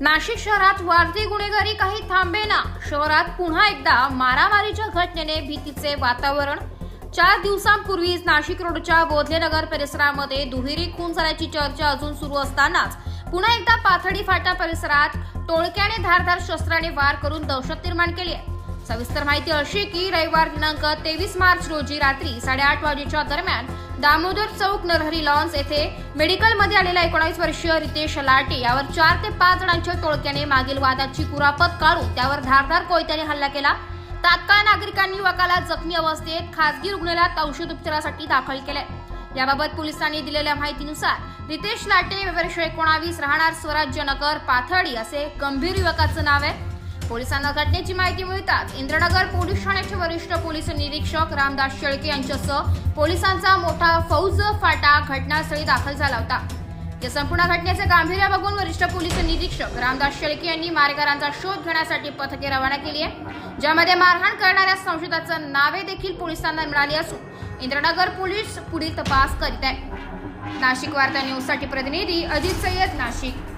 नाशिक शहरात वाढती गुन्हेगारी काही थांबेना. शहरात पुन्हा एकदा मारामारीच्या घटनेने भीतीचे वातावरण. चार दिवसांपूर्वीच नाशिक रोडच्या बोधलेनगर परिसरामध्ये दुहेरी खून झाल्याची चर्चा अजून सुरू असतानाच पुन्हा एकदा पाथडी फाटा परिसरात टोळक्याने धारदार शस्त्राने वार करून दहशत निर्माण केली आहे. सविस्तर माहिती अशी की रविवार दिनांक तेवीस मार्च रोजी रात्री साडेआठ वाजेच्या दरम्यान दामोदर चौक नरहरी लॉन्स येथे मेडिकलमध्ये आलेला एकोणावीस वर्षीय रितेश लाटे यावर चार ते पाच जणांच्या टोळक्याने मागील वादाची कुरापत काढून त्यावर धारधार कोयत्याने हल्ला केला. तात्काळ नागरिकांनी युवकाला जखमी अवस्थेत खासगी रुग्णालयात औषध उपचारासाठी दाखल केले याबाबत पोलिसांनी दिलेल्या माहितीनुसार रितेश लाटे वर्ष एकोणावीस राहणार स्वराज्यनगर पाथडी असे गंभीर युवकाचं नाव आहे. पोलिसांना घटनेची माहिती मिळताच इंद्रनगर पोलीस ठाण्याचे वरिष्ठ पोलीस निरीक्षक रामदास शेळके यांच्यासह पोलिसांचा मोठा फौज फाटा घटनास्थळी दाखल झाला होता. या संपूर्ण घटनेचे गांभीर्य बघून वरिष्ठ पोलीस निरीक्षक रामदास शेळके यांनी मारेकरांचा शोध घेण्यासाठी पथके रवाना केली आहे ज्यामध्ये मारहाण करणाऱ्या संशयिताचं नावे देखील पोलिसांना मिळाली असून इंद्रनगर पोलीस पुढील तपास करीत आहे नाशिक वार्ता न्यूजसाठी प्रतिनिधी अजित सय्यद नाशिक.